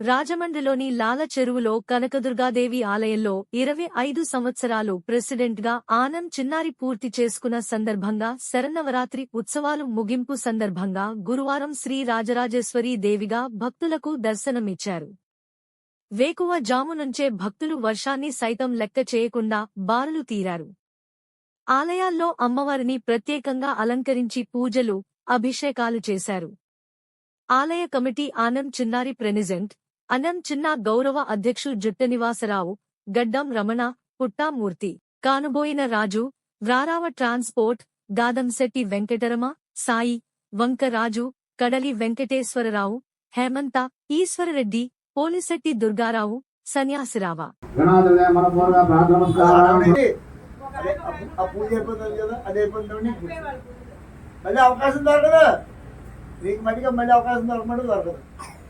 రాజమండ్రిలోని లాల చెరువులో కనకదుర్గాదేవి ఆలయంలో ఇరవై ఐదు సంవత్సరాలు ప్రెసిడెంట్గా ఆనం చిన్నారి పూర్తి చేసుకున్న సందర్భంగా శరన్నవరాత్రి ఉత్సవాలు ముగింపు సందర్భంగా గురువారం శ్రీ రాజరాజేశ్వరీ దేవిగా భక్తులకు దర్శనమిచ్చారు. వేకువ జాము నుంచే భక్తులు వర్షాన్ని సైతం లెక్క చేయకుండా బారులు తీరారు. ఆలయాల్లో అమ్మవారిని ప్రత్యేకంగా అలంకరించి పూజలు అభిషేకాలు చేశారు. ఆలయ కమిటీ ఆనం చిన్నారి ప్రెనిజెంట్ అనంత్ చిన్న గౌరవ అధ్యక్షులు జుట్టనివాసరావు గడ్డం రమణ పుట్టామూర్తి కానుబోయిన రాజు వ్రారావ ట్రాన్స్పోర్ట్ గాదంశెట్టి వెంకటరమ సాయి వంకరాజు కడలి వెంకటేశ్వరరావు హేమంత ఈశ్వరరెడ్డి పోలిశెట్టి దుర్గారావు సన్యాసిరావ. మళ్ళీ అవకాశం దొరకదు? నీకు మళ్ళీ అవకాశం దొరకమంటే దొరకదు.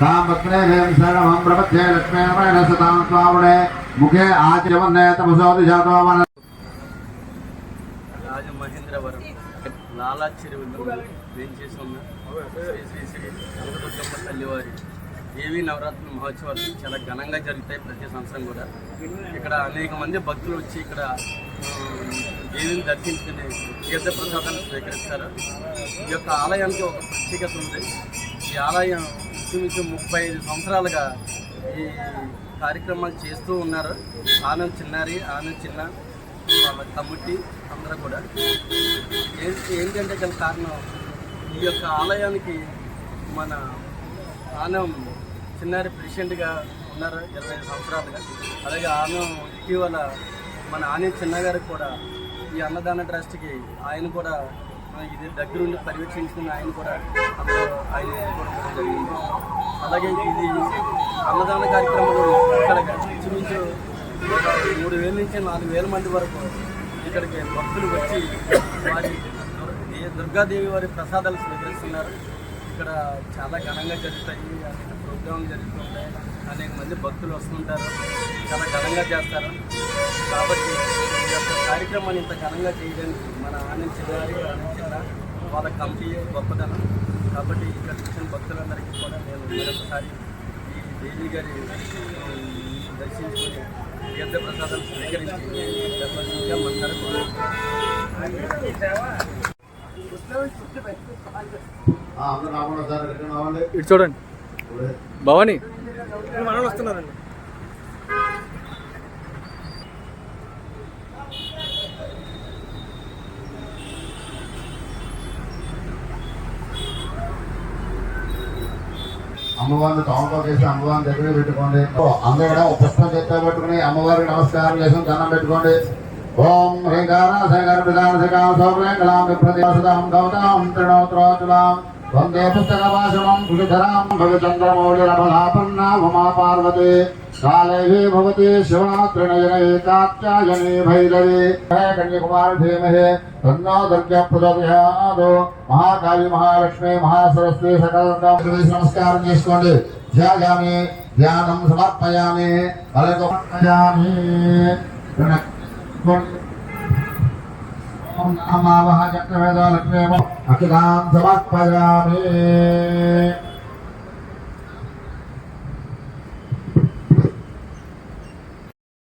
తాం భక్తే దేవం శరణం ప్రపత్యే లక్ష్మీనమైన సతాం స్వాముడే ముఖే ఆచమన్నే రాజమహేంద్రవరం లాలా చెరువులో వేంచేసి ఉన్న శ్రీ శ్రీ శ్రీ కనకదుర్గమ్మ తల్లివారి దేవీ నవరాత్రి మహోత్సవాలు చాలా ఘనంగా జరుగుతాయి ప్రతి సంవత్సరం కూడా. ఇక్కడ అనేక మంది భక్తులు వచ్చి ఇక్కడ దేవిని దర్శించుకుని తీర్థ ప్రసాదాన్ని స్వీకరిస్తారు. ఈ యొక్క ఆలయానికి ఒక ప్రత్యేకత ఉంది. ఈ ఆలయం ఇంచుమించు ముప్పై ఐదు సంవత్సరాలుగా ఈ కార్యక్రమాలు చేస్తూ ఉన్నారు. ఆనంద్ చిన్నారి ఆనంద్ చిన్న వాళ్ళ కమిటీ అందరూ కూడా. ఏంటంటే గల కారణం ఈ యొక్క ఆలయానికి మన ఆనం చిన్నారి ప్రెసిడెంట్గా ఉన్నారు ఇరవై ఐదు సంవత్సరాలుగా. అలాగే ఆనం ఇటీవల మన ఆని చిన్న గారికి కూడా ఈ అన్నదాన ట్రస్ట్కి ఆయన కూడా ఇది దగ్గరుండి పర్యవేక్షించుకుని ఆయన కూడా ఆయన జరిగింది అలాగే ఇది అన్నదాన కార్యక్రమంలో ఇక్కడ ఇంచుమించు మూడు వేల నుంచి నాలుగు వేల మంది వరకు ఇక్కడికి భక్తులు వచ్చి వారి దుర్గాదేవి వారి ప్రసాదాలు స్వీకరిస్తున్నారు. ఇక్కడ చాలా ఘనంగా జరుగుతాయి అనేక ప్రోగ్రాంలు జరుగుతుంటాయి అనేక మంది భక్తులు వస్తుంటారు చాలా ఘనంగా చేస్తారు. కాబట్టి ఈ యొక్క కార్యక్రమాన్ని ఇంత ఘనంగా చేయడానికి మన ఆనంద్ చిన్నారి ఆనంద్ చిన్న వాళ్ళ కమిటీ గొప్పదనం కాబట్టి ఇక్కడ వచ్చిన భక్తులందరికీ కూడా నేను మరొకసారి ఈ దేవి గారి దర్శించుకొని తీర్థ ప్రసాదాలు స్వీకరించి దర్శనంగా మనసారి అందరూ ఇటు చూడండి. భవాని. వస్తున్నారండి. అమ్మవారిని తోమతో చేసి అమ్మవారిని దగ్గర పెట్టుకోండి. అందరూ కూడా ఒక పుష్పం చేత్తో పెట్టుకుని అమ్మవారికి నమస్కారం చేసి దండం పెట్టుకోండి. ఓం హ్రీంకార శంకర ప్రధాన శిఖాం సౌర్యంకలాం విప్రదేశదాం గౌతాం త్రిణోత్రోతులాం. వందే పుస్తకవాసమం కుశధరాం భవిచంద్రమౌళిరమలాపన్నా ఉమా పార్వతే కాళేవి భవతి శివరాత్రినయనే కాత్యాయనే భైరవే హే కన్యకుమార ధీమహే తన్నో దుర్గ ప్రచోదయాదు మహాకాళి మహాలక్ష్మి మహాసరస్వతి సకలంగా నమస్కారం చేసుకోండి। ధ్యాయామి ధ్యానం సమర్పయామి అలాగే సమర్పయామి ఓం